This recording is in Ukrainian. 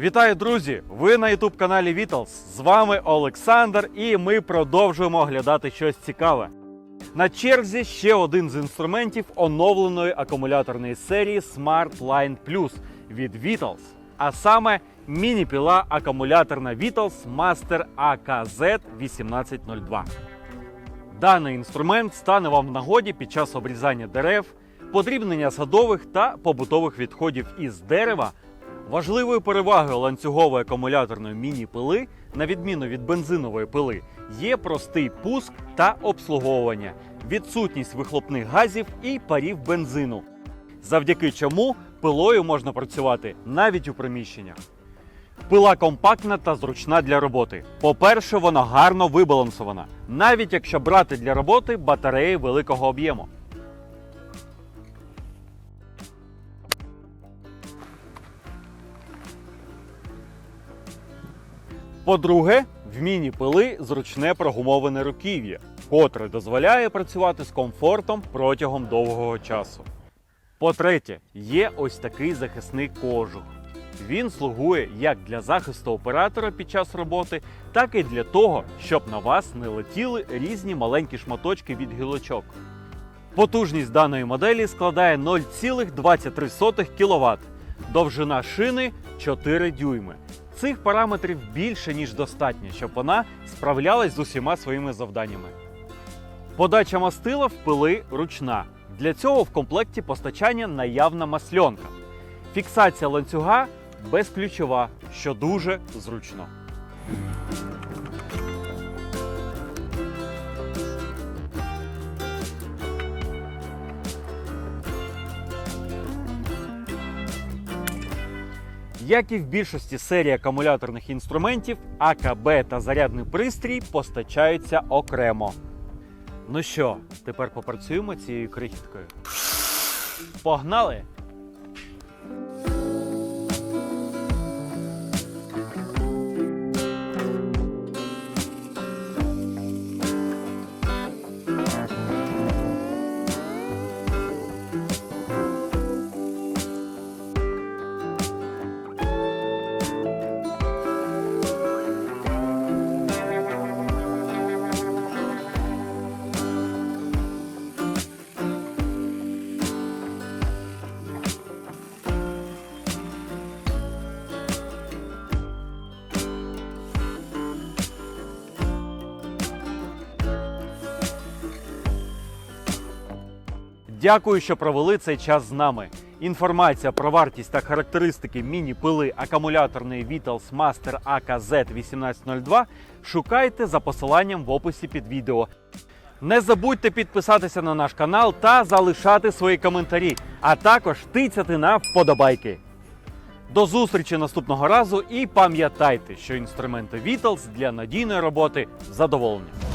Вітаю, друзі! Ви на youtube каналі Vitals. З вами Олександр, і ми продовжуємо оглядати щось цікаве. На черзі ще один з інструментів оновленої акумуляторної серії Smart Line Plus від Vitals, а саме міні-піла акумуляторна Vitals Master AKZ 1802. Даний інструмент стане вам в нагоді під час обрізання дерев, подрібнення садових та побутових відходів із дерева. Важливою перевагою ланцюгової акумуляторної міні-пили, на відміну від бензинової пили, є простий пуск та обслуговування, відсутність вихлопних газів і парів бензину, завдяки чому пилою можна працювати навіть у приміщеннях. Пила компактна та зручна для роботи. По-перше, вона гарно вибалансована, навіть якщо брати для роботи батареї великого об'єму. По-друге, в міні-пили зручне прогумоване руків'я, котре дозволяє працювати з комфортом протягом довгого часу. По-третє, є ось такий захисний кожух. Він слугує як для захисту оператора під час роботи, так і для того, щоб на вас не летіли різні маленькі шматочки від гілочок. Потужність даної моделі складає 0,23 кВт, довжина шини 4 дюйми. Цих параметрів більше ніж достатньо, щоб вона справлялась з усіма своїми завданнями. Подача мастила в пили ручна. Для цього в комплекті постачання наявна масльонка. Фіксація ланцюга безключова, що дуже зручно. Як і в більшості серії акумуляторних інструментів, АКБ та зарядний пристрій постачаються окремо. Ну що, тепер попрацюємо цією крихіткою. Погнали! Дякую, що провели цей час з нами. Інформація про вартість та характеристики міні-пили акумуляторної Vitals Master AKZ 1802 шукайте за посиланням в описі під відео. Не забудьте підписатися на наш канал та залишати свої коментарі, а також тицяти на вподобайки. До зустрічі наступного разу і пам'ятайте, що інструменти Vitals для надійної роботи задоволення.